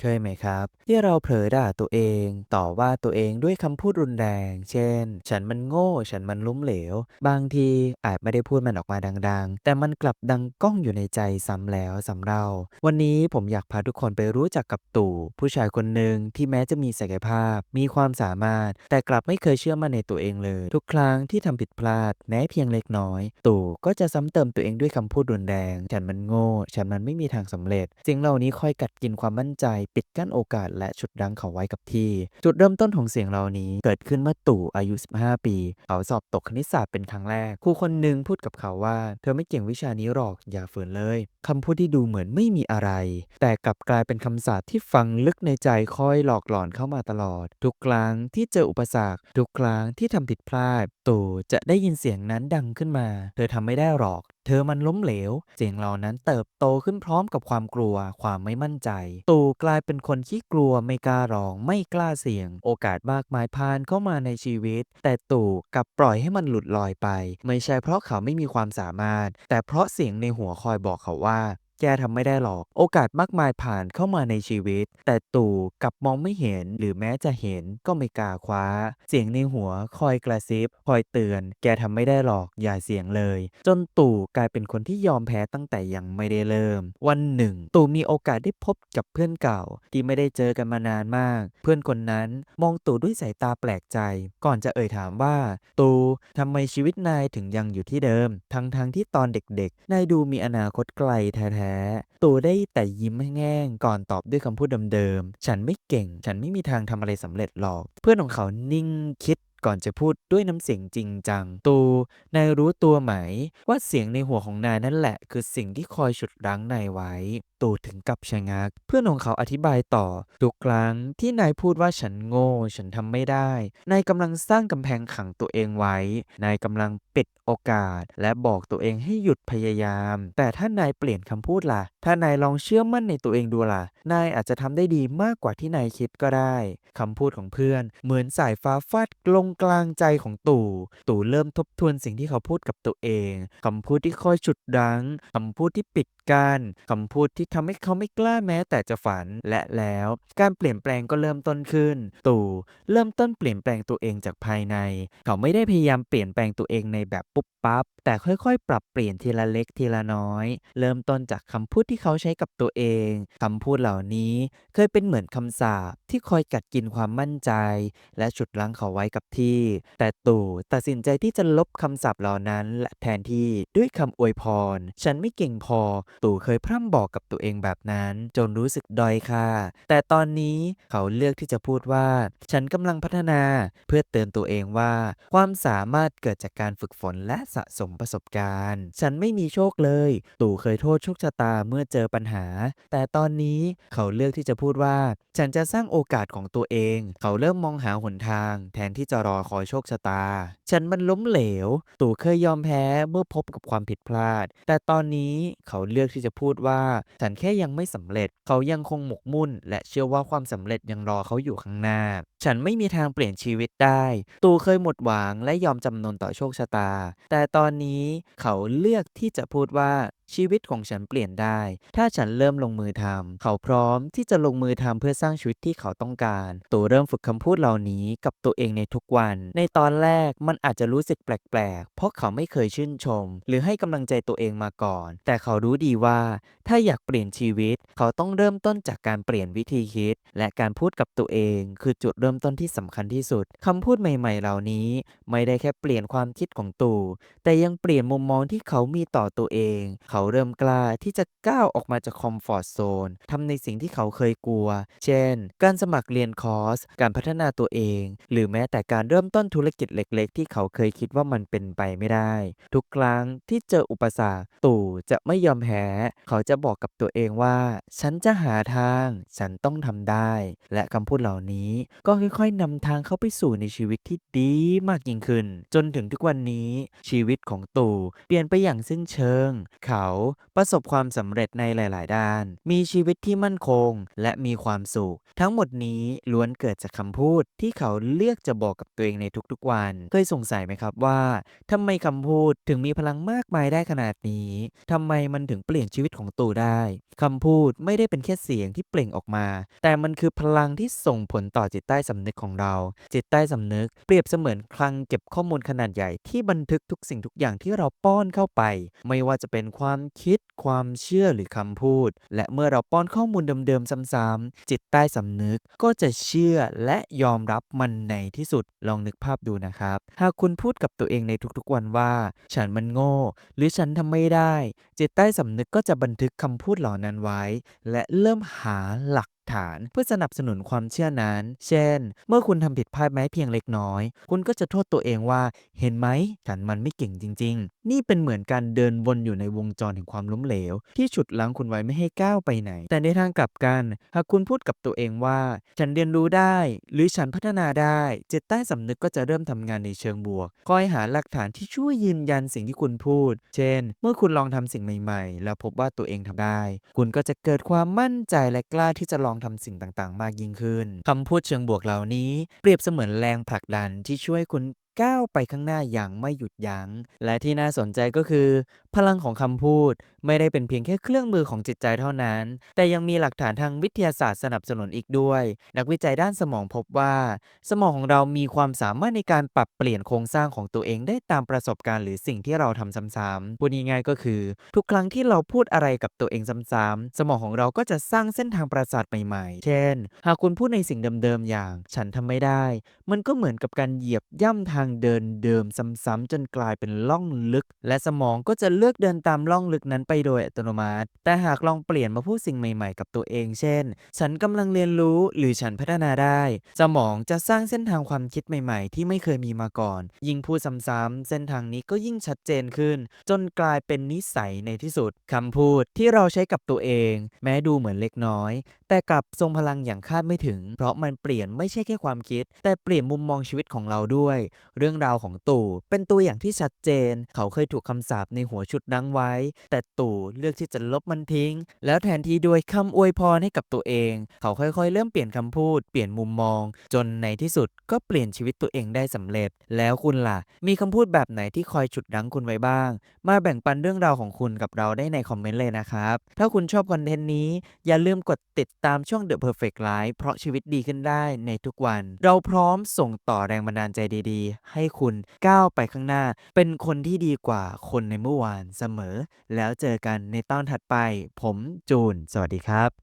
เคยไหมครับ ที่เราเผลอด่าตัวเอง ต่อว่าตัวเองด้วยคำพูดรุนแรง เช่น ฉันมันโง่ ฉันมันล้มเหลว บางทีอาจไม่ได้พูดมันออกมาดัง ๆ แต่มันกลับดังก้องอยู่ในใจซ้ำแล้วซ้ำเล่าวันนี้ผมอยากพาทุกคนไปรู้จักกับตู่ ผู้ชายคนหนึ่งที่แม้จะมีศักยภาพ มีความสามารถ แต่กลับไม่เคยเชื่อมั่นในตัวเองเลย ทุกครั้งที่ทำผิดพลาดแม้เพียงเล็กน้อย ตู่ก็จะซ้ำเติมตัวเองด้วยคำพูดรุนแรง ฉันมันโง่ ฉันมันไม่มีทางสำเร็จสิ่งเหล่านี้คอยกัดกินความมั่นใจปิดกั้นโอกาสและฉุดรั้งเขาไว้กับที่ จุดเริ่มต้นของเสียงเหล่านี้เกิดขึ้นเมื่อตู่อายุ 15 ปี เขาสอบตกคณิตศาสตร์เป็นครั้งแรก ครูคนหนึ่งพูดกับเขาว่า เธอไม่เก่งวิชานี้หรอกอย่าฝืนเลยคำพูดที่ดูเหมือนไม่มีอะไร แต่กลับกลายเป็นคำสาปที่ฝังลึกในใจคอยหลอกหลอนเข้ามาตลอด ทุกครั้งที่เจออุปสรรคทุกครั้งที่ทำผิดพลาด ตู่จะได้ยินเสียงนั้นดังขึ้นมา เธอทำไม่ได้หรอกเธอมันล้มเหลว เสียงเหล่านั้นเติบโตขึ้นพร้อมกับความกลัว ความไม่มั่นใจ ตู่กลายเป็นคนที่กลัวไม่กล้าร้อง ไม่กล้าเสี่ยง โอกาสมากมายผ่านเข้ามาในชีวิต แต่ตู่กลับปล่อยให้มันหลุดลอยไป ไม่ใช่เพราะเขาไม่มีความสามารถ แต่เพราะเสียงในหัวคอยบอกเขาว่า แกทำไม่ได้หรอก โอกาสมากมายผ่านเข้ามาในชีวิต แต่ตู่กลับมองไม่เห็นหรือแม้จะเห็นก็ไม่กล้าคว้า เสียงในหัวคอยกระซิบ คอยเตือน แกทำไม่ได้หรอกอย่าเสี่ยงเลย จนตู่กลายเป็นคนที่ยอมแพ้ตั้งแต่ยังไม่ได้เริ่ม วันหนึ่ง ตู่มีโอกาสได้พบกับเพื่อนเก่า ที่ไม่ได้เจอกันมานานมาก เพื่อนคนนั้นมองตู่ด้วยสายตาแปลกใจ ก่อนจะเอ่ยถามว่า ตู่ทำไมชีวิตนายถึงยังอยู่ที่เดิม ทั้งๆทที่ตอนเด็กๆนายดูมีอนาคตไกลแท้ๆตูได้แต่ยิ้มแห้งๆก่อนตอบด้วยคำพูดเดิมๆ ฉันไม่เก่ง ฉันไม่มีทางทำอะไรสำเร็จหรอก เพื่อนของเขานิ่งคิดก่อนจะพูดด้วยน้ำเสียงจริงจัง ตู นายรู้ตัวไหม ว่าเสียงในหัวของนายนั่นแหละ คือสิ่งที่คอยฉุดรั้งนายไว้ ตูถึงกับชะงัก เพื่อนของเขาอธิบายต่อ ทุกครั้งที่นายพูดว่าฉันโง่ ฉันทำไม่ได้ นายกำลังสร้างกำแพงขังตัวเองไว้ นายกำลังปิดโอกาส และบอกตัวเองให้หยุดพยายาม แต่ถ้านายเปลี่ยนคำพูดล่ะ ถ้านายลองเชื่อมั่นในตัวเองดูล่ะ นายอาจจะทำได้ดีมากกว่าที่นายคิดก็ได้คำพูดของเพื่อน เหมือนสายฟ้าฟาดลงกลางใจของตู่ ตู่เริ่มทบทวนสิ่งที่เขาพูดกับตัวเองคำพูดที่คอยฉุดรั้งคำพูดที่ปิดกั้นคำพูดที่ทำให้เขาไม่กล้าแม้แต่จะฝันและแล้ว การเปลี่ยนแปลงก็เริ่มต้นขึ้น ตู่เริ่มต้นเปลี่ยนแปลงตัวเองจากภายใน เขาไม่ได้พยายามเปลี่ยนแปลงตัวเองในแบบปุ๊บปั๊บแต่ค่อยๆ ปรับเปลี่ยนทีละเล็กทีละน้อย เริ่มต้นจากคำพูดที่เขาใช้กับตัวเองคำพูดเหล่านี้เคยเป็นเหมือนคำสาปที่คอยกัดกินความมั่นใจ และฉุดรั้งเขาไว้กับที่ แต่ตู่ตัดสินใจที่จะลบคำสาปเหล่านั้น และแทนที่ด้วยคำอวยพร ฉันไม่เก่งพอ ตู่เคยพร่ำบอกกับตัวเองแบบนั้น จนรู้สึกดอยค่าแต่ตอนนี้เขาเลือกที่จะพูดว่า ฉันกำลังพัฒนาเพื่อเตือนตัวเองว่า ความสามารถเกิดจากการฝึกฝนและสะสมประสบการณ์ ฉันไม่มีโชคเลย ตู่เคยโทษโชคชะตาเมื่อเจอปัญหา แต่ตอนนี้เขาเลือกที่จะพูดว่า ฉันจะสร้างโอกาสของตัวเอง เขาเริ่มมองหาหนทาง แทนที่จะรอคอยโชคชะตา ฉันมันล้มเหลว ตู่เคยยอมแพ้เมื่อพบกับความผิดพลาด แต่ตอนนี้เขาเลือกที่จะพูดว่า ฉันแค่ยังไม่สำเร็จ เขายังคงหมกมุ่น และเชื่อว่าความสำเร็จยังรอเขาอยู่ข้างหน้า ฉันไม่มีทางเปลี่ยนชีวิตได้ ตูเคยหมดหวังและยอมจำนนต่อโชคชะตา แต่ตอนนี้เขาเลือกที่จะพูดว่า ชีวิตของฉันเปลี่ยนได้ ถ้าฉันเริ่มลงมือทำเขาพร้อมที่จะลงมือทำเพื่อสร้างชีวิตที่เขาต้องการตู่เริ่มฝึกคำพูดเหล่านี้กับตัวเองในทุกวัน ในตอนแรกมันอาจจะรู้สึกแปลกๆ เพราะเขาไม่เคยชื่นชม หรือให้กำลังใจตัวเองมาก่อน แต่เขารู้ดีว่า ถ้าอยากเปลี่ยนชีวิต เขาต้องเริ่มต้นจากการเปลี่ยนวิธีคิด และการพูดกับตัวเอง คือจุดเริ่มต้นที่สำคัญที่สุดคำพูดใหม่ ๆ เหล่านี้ ไม่ได้แค่เปลี่ยนความคิดของตู่แต่ยังเปลี่ยนมุมมองที่เขามีต่อตัวเอง เขาเริ่มกล้าที่จะก้าวออกมาจากคอมฟอร์ทโซนทำในสิ่งที่เขาเคยกลัว เช่น การสมัครเรียนคอร์ส การพัฒนาตัวเอง หรือแม้แต่การเริ่มต้นธุรกิจเล็ก ๆ ที่เขาเคยคิดว่ามันเป็นไปไม่ได้ ทุกครั้งที่เจออุปสรรคตู่จะไม่ยอมแพ้ เขาจะบอกกับตัวเองว่า ฉันจะหาทาง ฉันต้องทำได้ และคำพูดเหล่านี้ก็ค่อยๆนำทางเขาไปสู่ในชีวิตที่ดีมากยิ่งขึ้น จนถึงทุกวันนี้ชีวิตของตู่เปลี่ยนไปอย่างสิ้นเชิง เขาประสบความสำเร็จในหลาย ๆ ด้าน มีชีวิตที่มั่นคง และมีความสุข ทั้งหมดนี้ล้วนเกิดจากคำพูดที่เขาเลือกจะบอกกับตัวเองในทุก ๆ วัน เคยสงสัยไหมครับว่าทำไมคำพูดถึงมีพลังมากมายได้ขนาดนี้ทำไมมันถึงเปลี่ยนชีวิตของตูได้คำพูดไม่ได้เป็นแค่เสียงที่เปล่งออกมา แต่มันคือพลังที่ส่งผลต่อจิตใต้สำนึกของเรา จิตใต้สำนึกเปรียบเสมือนคลังเก็บข้อมูลขนาดใหญ่ที่บันทึกทุกสิ่งทุกอย่างที่เราป้อนเข้าไป ไม่ว่าจะเป็นความคิด ความเชื่อหรือคำพูด และเมื่อเราป้อนข้อมูลเดิมๆซ้ำๆจิตใต้สำนึกก็จะเชื่อและยอมรับมันในที่สุดลองนึกภาพดูนะครับ หากคุณพูดกับตัวเองในทุกๆวันว่า ฉันมันโง่ หรือฉันทำไม่ได้ จิตใต้สำนึกก็จะบันทึกคำพูดเหล่านั้นไว้ และเริ่มหาหลัก ฐาน เพื่อสนับสนุนความเชื่อนั้น เช่น เมื่อคุณทำผิดพลาดแม้เพียงเล็กน้อย คุณก็จะโทษตัวเองว่า เห็นไหม ฉันมันไม่เก่งจริง ๆ นี่เป็นเหมือนการเดินวนอยู่ในวงจรแห่งความล้มเหลว ที่ฉุดรั้งคุณไว้ไม่ให้ก้าวไปไหน แต่ในทางกลับกัน หากคุณพูดกับตัวเองว่า ฉันเรียนรู้ได้ หรือฉันพัฒนาได้ จิตใต้สำนึกก็จะเริ่มทำงานในเชิงบวก คอยหาหลักฐานที่ช่วยยืนยันสิ่งที่คุณพูด เช่น เมื่อคุณลองทำสิ่งใหม่ ๆ แล้วพบว่าตัวเองทำได้ คุณก็จะเกิดความมั่นใจและกล้าที่จะลองทำสิ่งต่างๆ มากยิ่งขึ้นคำพูดเชิงบวกเหล่านี้ เปรียบเสมือนแรงผลักดันที่ช่วยคุณก้าวไปข้างหน้าอย่างไม่หยุดยัง้ง และที่น่าสนใจก็คือพลังของคำพูดไม่ได้เป็นเพียงแค่เครื่องมือของจิตใจเท่านั้น แต่ยังมีหลักฐานทางวิทยาศาสตร์สนับสนุนอีกด้วย นักวิจัยด้านสมองพบว่า สมองของเรามีความสามารถในการปรับเปลี่ยนโครงสร้างของตัวเองได้ตามประสบการณ์หรือสิ่งที่เราทำซ้ำๆพูดง่ายๆก็คือ ทุกครั้งที่เราพูดอะไรกับตัวเองซ้ำๆสมองของเราก็จะสร้างเส้นทางประสาทใหม่ๆ เช่น หากคุณพูดในสิ่งเดิมๆอย่าง ฉันทำไม่ได้ มันก็เหมือนกับการเหยียบย่ำทางเดินเดิมซ้ำๆจนกลายเป็นล่องลึก และสมองก็จะเลือกเดินตามล่องลึกนั้นไปโดยอัตโนมัติ แต่หากลองเปลี่ยนมาพูดสิ่งใหม่ ๆ กับตัวเอง เช่น ฉันกำลังเรียนรู้หรือฉันพัฒนาได้ สมองจะสร้างเส้นทางความคิดใหม่ ๆ ที่ไม่เคยมีมาก่อน ยิ่งพูดซ้ำๆเส้นทางนี้ก็ยิ่งชัดเจนขึ้น จนกลายเป็นนิสัยในที่สุดคำพูดที่เราใช้กับตัวเอง แม้ดูเหมือนเล็กน้อย แต่กลับทรงพลังอย่างคาดไม่ถึง เพราะมันเปลี่ยนไม่ใช่แค่ความคิด แต่เปลี่ยนมุมมองชีวิตของเราด้วย เรื่องราวของตู่เป็นตัวอย่างที่ชัดเจน เขาเคยถูกคำสาปในหัวฉุดรั้งไว้ แต่ตู่เลือกที่จะลบมันทิ้ง แล้วแทนที่ด้วยคำอวยพรให้กับตัวเอง เขาค่อยๆ เริ่มเปลี่ยนคำพูด เปลี่ยนมุมมอง จนในที่สุดก็เปลี่ยนชีวิตตัวเองได้สำเร็จ แล้วคุณล่ะ มีคำพูดแบบไหนที่คอยฉุดรั้งคุณไว้บ้าง มาแบ่งปันเรื่องราวของคุณกับเราได้ในคอมเมนต์เลยนะครับ ถ้าคุณชอบคอนเทนต์นี้ อย่าลืมกดติดตามช่อง The Perfect Life เพราะชีวิตดีขึ้นได้ในทุกวัน เราพร้อมส่งต่อแรงบันดาลใจดีๆ ให้คุณก้าวไปข้างหน้า เป็นคนที่ดีกว่าคนในเมื่อวานานเสมอ แล้วเจอกันในตอนถัดไป ผมจูน สวัสดีครับ